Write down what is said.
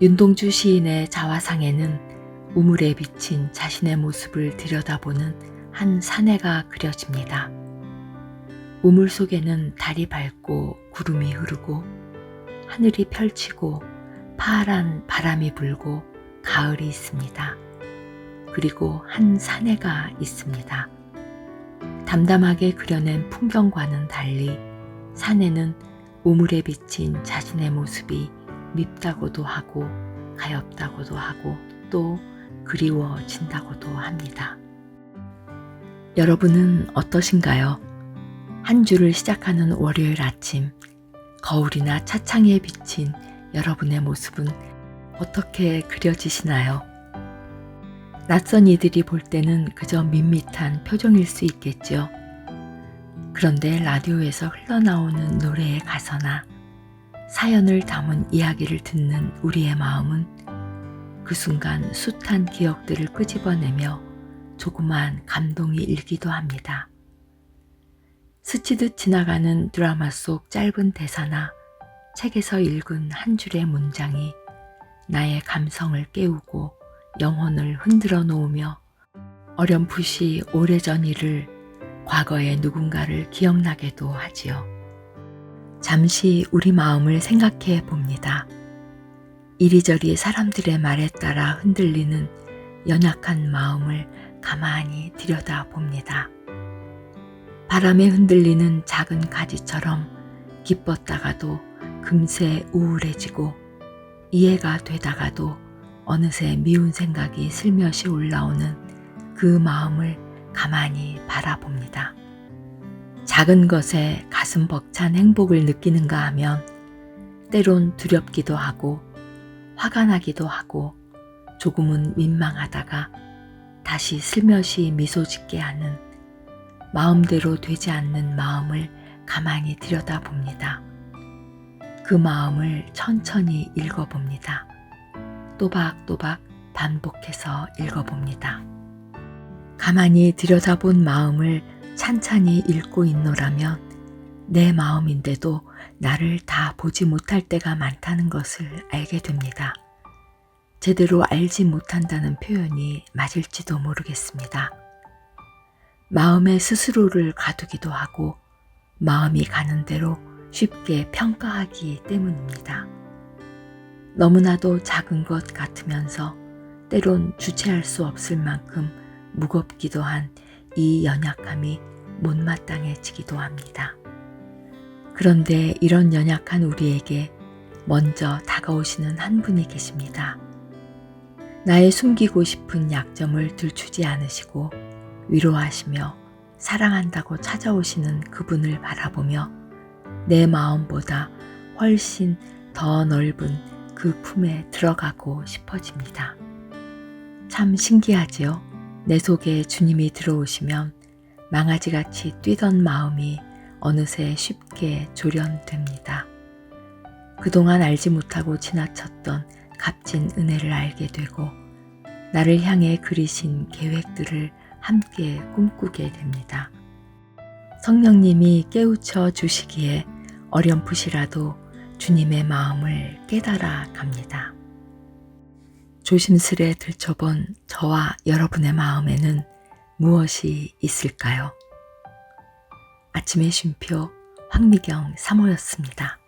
윤동주 시인의 자화상에는 우물에 비친 자신의 모습을 들여다보는 한 사내가 그려집니다. 우물 속에는 달이 밝고 구름이 흐르고 하늘이 펼치고 파란 바람이 불고 가을이 있습니다. 그리고 한 사내가 있습니다. 담담하게 그려낸 풍경과는 달리 사내는 우물에 비친 자신의 모습이 밉다고도 하고 가엽다고도 하고 또 그리워진다고도 합니다. 여러분은 어떠신가요? 한 주를 시작하는 월요일 아침, 거울이나 차창에 비친 여러분의 모습은 어떻게 그려지시나요? 낯선 이들이 볼 때는 그저 밋밋한 표정일 수 있겠죠. 그런데 라디오에서 흘러나오는 노래의 가사나 사연을 담은 이야기를 듣는 우리의 마음은 그 순간 숱한 기억들을 끄집어내며 조그만 감동이 일기도 합니다. 스치듯 지나가는 드라마 속 짧은 대사나 책에서 읽은 한 줄의 문장이 나의 감성을 깨우고 영혼을 흔들어 놓으며 어렴풋이 오래전 일을 과거의 누군가를 기억나게도 하지요. 잠시 우리 마음을 생각해 봅니다. 이리저리 사람들의 말에 따라 흔들리는 연약한 마음을 가만히 들여다 봅니다. 바람에 흔들리는 작은 가지처럼 기뻤다가도 금세 우울해지고 이해가 되다가도 어느새 미운 생각이 슬며시 올라오는 그 마음을 가만히 바라봅니다. 작은 것에 가슴 벅찬 행복을 느끼는가 하면 때론 두렵기도 하고 화가 나기도 하고 조금은 민망하다가 다시 슬며시 미소 짓게 하는 마음대로 되지 않는 마음을 가만히 들여다봅니다. 그 마음을 천천히 읽어봅니다. 또박또박 반복해서 읽어봅니다. 가만히 들여다본 마음을 찬찬히 읽고 있노라면 내 마음인데도 나를 다 보지 못할 때가 많다는 것을 알게 됩니다. 제대로 알지 못한다는 표현이 맞을지도 모르겠습니다. 마음의 스스로를 가두기도 하고 마음이 가는 대로 쉽게 평가하기 때문입니다. 너무나도 작은 것 같으면서 때론 주체할 수 없을 만큼 무겁기도 한 이 연약함이 못마땅해지기도 합니다. 그런데 이런 연약한 우리에게 먼저 다가오시는 한 분이 계십니다. 나의 숨기고 싶은 약점을 들추지 않으시고 위로하시며 사랑한다고 찾아오시는 그분을 바라보며 내 마음보다 훨씬 더 넓은 그 품에 들어가고 싶어집니다. 참 신기하지요? 내 속에 주님이 들어오시면 망아지같이 뛰던 마음이 어느새 쉽게 조련됩니다. 그동안 알지 못하고 지나쳤던 값진 은혜를 알게 되고 나를 향해 그리신 계획들을 함께 꿈꾸게 됩니다. 성령님이 깨우쳐 주시기에 어렴풋이라도 주님의 마음을 깨달아 갑니다. 조심스레 들춰본 저와 여러분의 마음에는 무엇이 있을까요? 아침의 쉼표 황미경 사모였습니다.